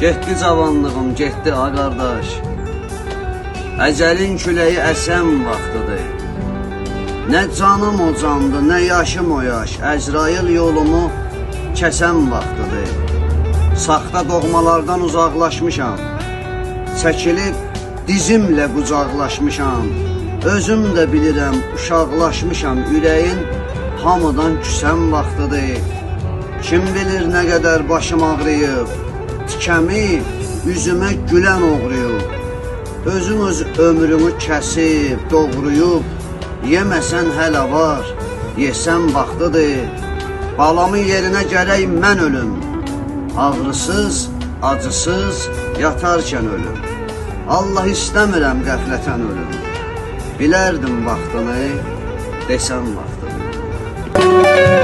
Getdi cavanlığım, getdi a qardaş. Əcəlin küləyi əsən vaxtıdır. Nə canım o candı, nə yaşım o yaş. Əzrail yolumu kəsən vaxtıdır. Saxta doğmalardan uzaqlaşmışam. Çəkilib dizimlə qucaqlaşmışam. Özüm də bilirəm, uşaqlaşmışam. Ürəyin hamıdan küsən vaxtıdır. Kim bilir nə qədər başım ağrıyıb. Tikəmi üzümə gülən oğruyub. Özün öz ömrümü kəsib, doğruyub. Yeməsən hələ var, yesən vaxtıdır. Balamın yerinə gərək mən ölüm. Ağrısız, acısız yatarkən ölüm. Allah istəmirəm qəflətən ölüm. Bilərdim vaxtını, desəm vaxt.